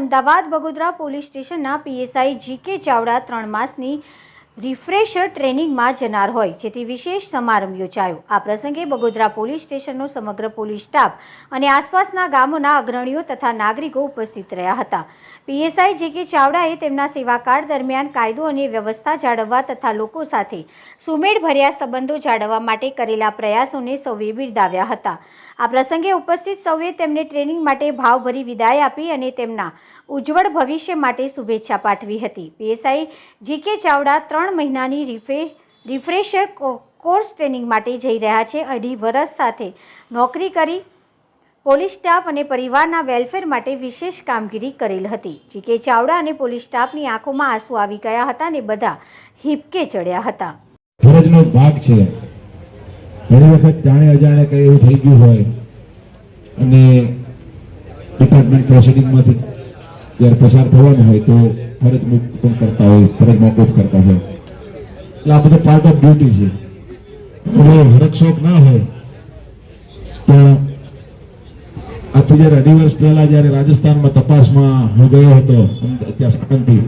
Ahmedabad Bagodara police સ્ટેશનના PSI GK Chavda ત્રણ માસની રિફ્રેશર ટ્રેનિંગમાં જનાર હોય, જેથી વિશેષ સમારંભ યોજાયો. આ પ્રસંગે બગોદરા પોલીસ સ્ટેશનનો સમગ્ર પોલીસ સ્ટાફ અને આસપાસના ગામોના અગ્રણીઓ તથા નાગરિકો ઉપસ્થિત રહ્યા હતા. પીએસઆઈ જે કે ચાવડાએ તેમના સેવાકાળ દરમિયાન કાયદો અને વ્યવસ્થા જાળવવા તથા લોકો સાથે સુમેળભર્યા સંબંધો જાળવવા માટે કરેલા પ્રયાસોને સૌએ બિરદાવ્યા હતા. આ પ્રસંગે ઉપસ્થિત સૌએ તેમને ટ્રેનિંગ માટે ભાવભરી વિદાય આપી અને તેમના ઉજ્જવળ ભવિષ્ય માટે શુભેચ્છા પાઠવી હતી. પીએસઆઈ જીકે ચાવડા ત્રણ મહિનાની રિફે, રિફ્રેશર કોર્સ ટ્રેનિંગ માટે જઈ રહ્યા છે. અઢી વર્ષ સાથે નોકરી કરી પોલીસ સ્ટાફ અને પરિવારના વેલફેર માટે વિશેષ કામગીરી કરેલ હતી. જીકે ચાવડા અને પોલીસ સ્ટાફની આંખોમાં આંસુ આવી ગયા હતા અને બધા હિપકે ચડ્યા હતા. ફરજનો ભાગ છે. ઘણી વખત જાણે અજાણે કંઈ એવું થઈ ગયું હોય અને ડિપાર્ટમેન્ટ પ્રોસિડિંગમાંથી જ્યારે પસાર થવાનું હોય તો ફરજ મુક્ત પણ કરતા હોય, ફરજ મોકૂફ કરતા હોય. એટલે આ બધું પાર્ટ ઓફ ડ્યુટી છે. હરકશોક ના હોય, પણ આજથી જ્યારે અઢી વર્ષ પહેલા જ્યારે રાજસ્થાનમાં તપાસમાં હું ગયો હતો, ત્યાં સાકનથી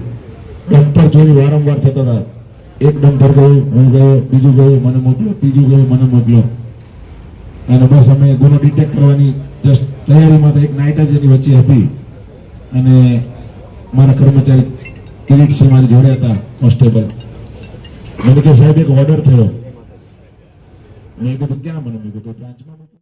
ડમ્પર ચોરી વારંવાર થતા હતા. એક ડમ્પર ગયું, હું ગયો, બીજું ગયું, મને મોકલો ત્રીજું ગયું, મને મોકલો અને બસ અમે ગુનો ડિટેક્ટ કરવાની જસ્ટ તૈયારીમાં તો એક નાઇટ જ એની વચ્ચે હતી. અને મારા કર્મચારી કિરીટ સિંહ મારી જોડે હતા કોન્સ્ટેબલ મને કે સાહેબ એક ઓર્ડર થયો મેં કીધું ક્યાં મને મેં કીધું બ્રાન્ચમાં મોકલો.